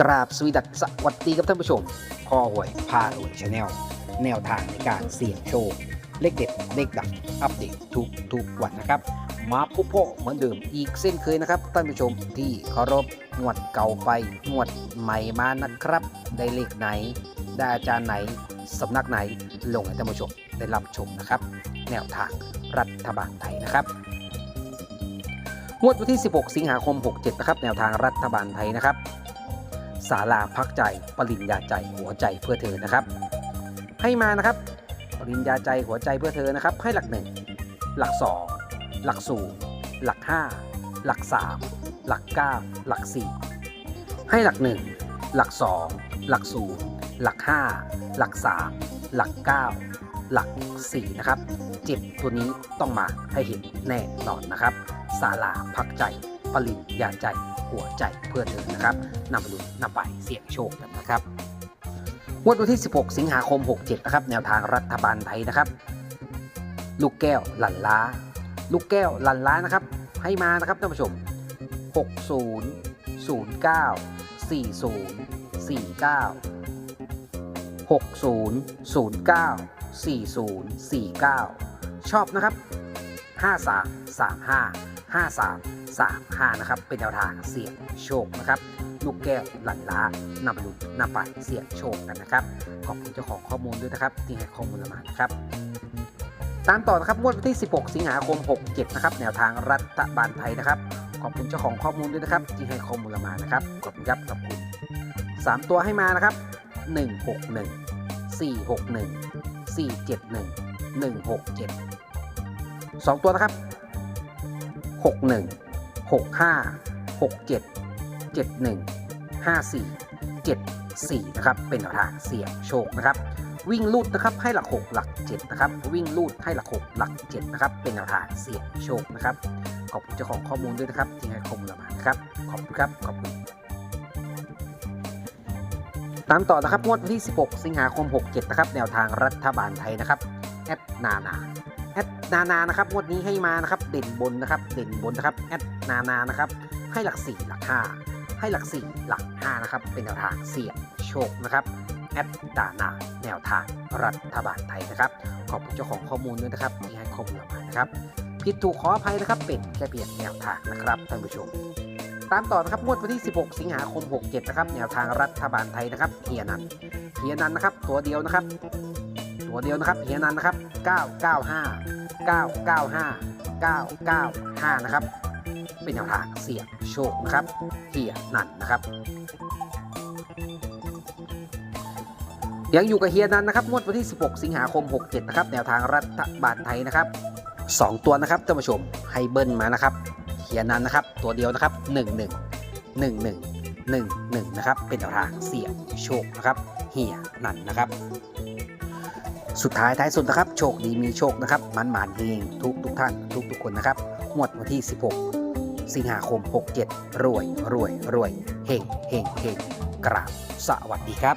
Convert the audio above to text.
กราบสวีดัสสวัสดีครับท่านผู้ชมพ่อหวยพาหวยชาแนลแนวทางในการเสี่ยงโชค เลขเด็ด เลขดังอัปเดตทุกทุกวันนะครับ มาพบพ่อเหมือนเดิมอีกเส้นเคยนะครับ ท่านผู้ชมที่เคารพงวดเก่าไปงวดใหม่มานะครับ ได้เลขไหน ได้อาจารย์ไหน สำนักไหนลงให้ท่านผู้ชมได้รับชมนะครับ แนวทางรัฐบาลไทยนะครับงวดวันที่ 16 สิงหาคม 67 นะครับ แนวทางรัฐบาลไทยนะครับ ศาลาพักใจ ปริญญาใจหัวใจเพื่อเธอนะครับ ให้มานะครับ ปริญญาใจหัวใจเพื่อเธอนะครับ ให้หลักหนึ่งหลักสองหลักศูนย์หลักห้าหลักสามหลักเก้าหลักสี่ให้หลักหนึ่งหลักสองหลักศูนย์หลักห้าหลักสามหลักเก้าหลักสี่นะครับเจ็ดตัวนี้ต้องมาให้เห็นแน่นอนนะครับ ศาลาพักใจ ปริญญาใจ หัวใจเพื่อเธอนะครับนำไปลุ้นนำไปเสี่ยงโชคกันนะครับงวดวันที่ 16 สิงหาคม 67 นะครับ แนวทางรัฐบาลไทยนะครับ ลูกแก้วหลันล้า ลูกแก้วหลันล้านะครับ ให้มานะครับท่านผู้ชม 60 09 40 49 60 09 40 49 ชอบนะครับ 53 35 53 35 นะครับ เป็นแนวทางเสี่ยงโชคนะครับลูกแก้วหลันล้านำไปลุ้นนำไปเสี่ยงโชคกันนะครับ ขอบคุณเจ้าของข้อมูลด้วยนะครับ ที่ให้ข้อมูลมานะครับ ตามต่อนะครับงวดวันที่ 16 สิงหาคม 67 นะครับ แนวทางรัฐบาลไทยนะครับ ขอบคุณเจ้าของข้อมูลด้วยนะครับ ที่ให้ข้อมูลมานะครับ ขอบคุณครับขอบคุณ 3 ตัวให้มานะครับ 161 461 471 167 2 ตัวนะครับ 61 65 67 71 54 74 นะครับ เป็นแนวทางเสี่ยงโชคนะครับ วิ่งลูดนะครับให้หลัก 6 หลัก 7 นะครับ วิ่งลูดให้หลัก 6 หลัก 7 นะครับ เป็นแนวทางเสี่ยงโชคนะครับ ขอบคุณเจ้าของข้อมูลด้วยนะครับ ที่ให้ข้อมูลเรามานะครับ ขอบคุณครับ ขอบคุณตามต่อนะครับงวดวันที่ 16 สิงหาคม 67 นะครับ แนวทางรัฐบาลไทยนะครับ แอดนานา อดนานานะครับงวดนี้ให้มานะครับเด่นบนนะครับเด่นบนนะครับแอดนานานะครับให้หลัก 4 หลัก 5 ให้หลัก 4 หลัก5นะครับเป็นแนวทางเสี่ยงโชคนะครับแอดดานาแนวทางรัฐบาลไทยนะครับ ขอบคุณเจ้าของข้อมูลด้วยนะครับที่ให้ข้อมูลมานะครับผิดถูกขออภัยนะครับเป็นแค่เพียงแนวทางนะครับท่านผู้ชมตามต่อนะครับงวดวันที่ 16 สิงหาคม 67 นะครับ แนวทางรัฐบาลไทยนะครับเฮียนันเฮียนันนะครับ ตัวเดียวนะครับ ตัวเดียวนะครับเฮียนันนะครับ 995 995 995 นะครับ เป็นแนวทางเสี่ยงโชคนะครับเฮียนันนะครับ ยังอยู่กับเฮียนันนะครับงวดวันที่ 16 สิงหาคม 67 นะครับ แนวทางรัฐบาลไทยนะครับ 2 ตัวนะครับท่านผู้ชมให้เบิลมานะครับเฮียนันนะครับ ตัวเดียวนะครับ11 11 11 นะครับ เป็นแนวทางเสี่ยงโชคนะครับ เฮียนันนะครับ สุดท้ายท้ายสุดนะครับ โชคดีมีโชคนะครับมันหมานเฮงทุกทุกท่านทุกทุกคนนะครับงวดวันที่ 16 สิงหาคม 67 รวยรวยรวยเฮงเฮงเฮงกราบสวัสดีครับ